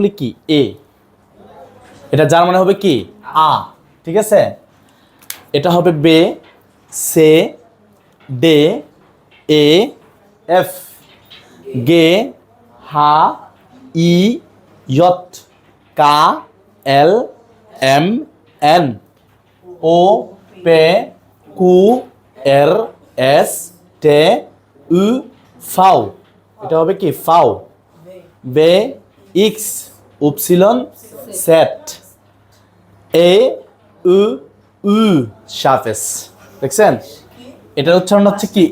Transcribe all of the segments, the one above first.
বলি কি? এ এটা যার মানে হবে কি? আ। ঠিক আছে? এটা হবে বে, সে ডে এ, এফ। গে, হা, ই ইয়ত কা, এল, এম, এন। ও, পে, কু, এর, এস টে উ, ফাও। এটা হবে কি? ফাও। বে, ইক্স। উপসিলন সেট। এ উ উ সাফেস। দেখছেন? এটার উচ্চারণ হচ্ছে কি?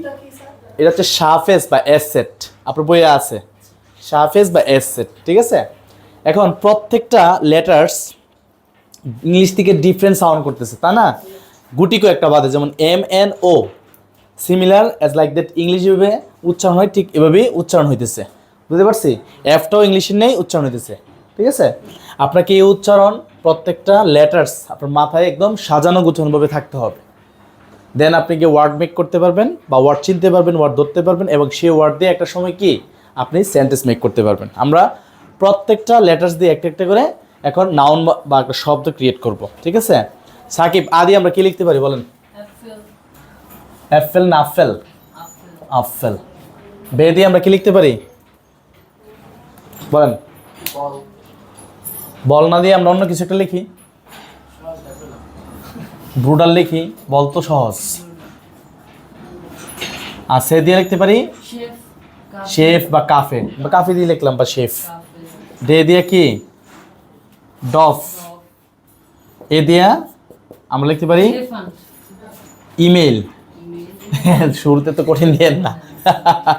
এটা হচ্ছে সাফেস বা এস সেট। আপনার বইয়ে আছে। সাফেস বা এস সেট ঠিক আছে? এখন প্রত্যেকটা লেটার্স ইংলিশ থেকে ডিফারেন্ট সাউন্ড করতেছে তা না? গুটিকো একটা বাদে যেমন M N O. Similar as like that English এভাবে উচ্চারণ হয় ঠিক এভাবেই উচ্চারণ হইতেছে। বুঝতে পারছি? এফটাও ইংলিশের নেই উচ্চারণ হইতেছে। ঠিক আছে? আপনাকে এই উচ্চারণ প্রত্যেকটা লেটার্স আপনার মাথায় একদম সাজানো গুছানোভাবে থাকতে হবে। দেন আপনি গিয়ে ওয়ার্ড মেক করতে পারবেন বা ওয়ার্ড চিনতে পারবেন ওয়ার্ড ধরতে পারবেন এবং সেই ওয়ার্ড দিয়ে একটা সময় কি? আপনি সেন্টেন্স মেক করতে পারবেন। আমরা প্রত্যেকটা লেটার্স দিয়ে একটা একটা করে এখন নাউন বা একটা শব্দ ক্রিয়েট করব। ঠিক আছে? সাকিব, আদি আমরা কি লিখতে পারি বলেন? অ্যাপেল না আফেল আফেল বে দিয়ে আমরা কি লিখতে পারি? বলেন। বল না দিয়ে আমরা অন্য কিছু একটা লিখি। ব্রুডাল লিখি, বল তো সহজ। আর সে দিয়ে লিখতে পারি? শেফ বা কাফে বা কাফে দিয়ে লিখলাম বা শেফ। ডে দিয়ে কি? ডফ। এ দিয়া আমরা লিখতে পারি? ইমেল ইমেল শুরুতে তো কঠিন দিয়ে না।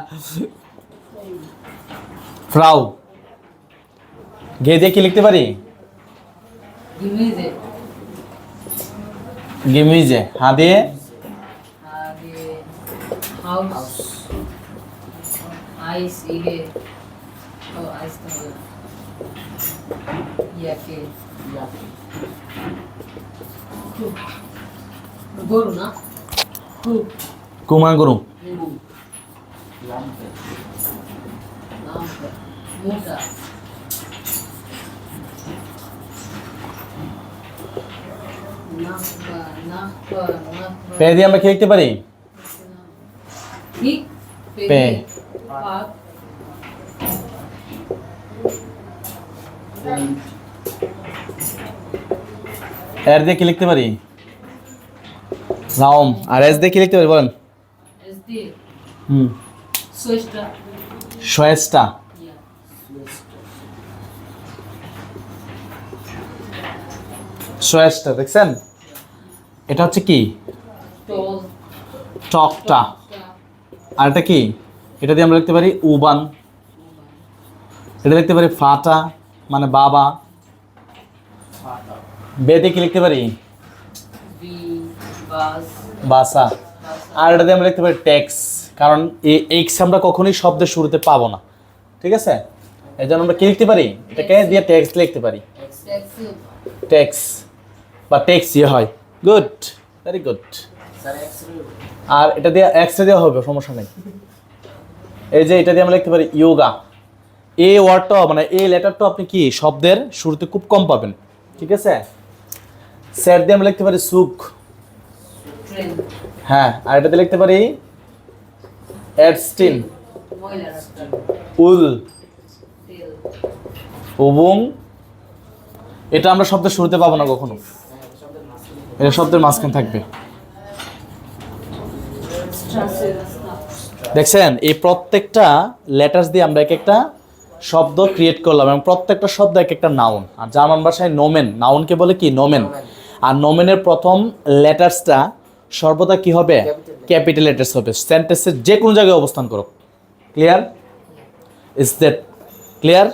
ফ্রাউ। গে দিয়ে কি লিখতে পারি গিমিজে গেমিজে হা দিয়ে আগে হাউস আইস ইগে ও আইস তো হবে ইয়াকে খুব গরু না খুব কুমা গরু গরু নাম মোটা পে দিয়ে আমরা কি লিখতে পারি ঠিক পে। এর দিয়ে কি লিখতে পারি রাউম আর এস দিয়ে কি লিখতে পারি বলেন হুম সুইচটা শয়েসটা ইয়া দেখছেন এটা হচ্ছে কি? টকটা আর এটা কি? এটা দিয়ে আমরা লিখতে পারি উবান। এটা লিখতে পারি ফাটা মানে বাবা। বেতে কি লিখতে পারি? বাসা। আর এটা দিয়ে আমরা লিখতে পারি ট্যাক্স কারণ এই এক্স আমরা কখনোই শব্দের শুরুতে পাবো না। ঠিক আছে? এই জন্য আমরা কি লিখতে পারি? এটাকে দিয়ে ট্যাক্স লিখতে পারি। ট্যাক্স বা ট্যাক্স ইয়ে হয়। গুড ভেরি গুড আর এটা দিয়ে এক্সরে দেওয়া হবে, সমস্যা নেই। এই যে এটা দিয়ে আমরা লিখতে পারি ইয়োগা এ ওয়ার্ডটা মানে এ লেটারটা আপনি কি? শব্দের শুরুতে খুব কম পাবেন। ঠিক আছে? স্যার দিয়ে আমরা লিখতে পারি সুখ। হ্যাঁ আর এটাতে লিখতে পারি অ্যাডস্টিন উল। এবং এটা আমরা শব্দের শুরুতে পাবো না কখনো। এটা শব্দের মাঝখানে থাকবে। দেখছেন? এই প্রত্যেকটা লেটার্স দিয়ে আমরা এক একটা শব্দ ক্রিয়েট করলাম এবং প্রত্যেকটা শব্দ এক একটা নাউন আর জার্মান ভাষায় নোমেন নাউনকে বলে কি? নোমেন আর নোমেনের প্রথম লেটার্সটা সর্বদা কি হবে? ক্যাপিটাল লেটার্স হবে। সেন্টেন্সের যে কোনো জায়গায় অবস্থান করো ক্লিয়ার ইজ দ্যাট ক্লিয়ার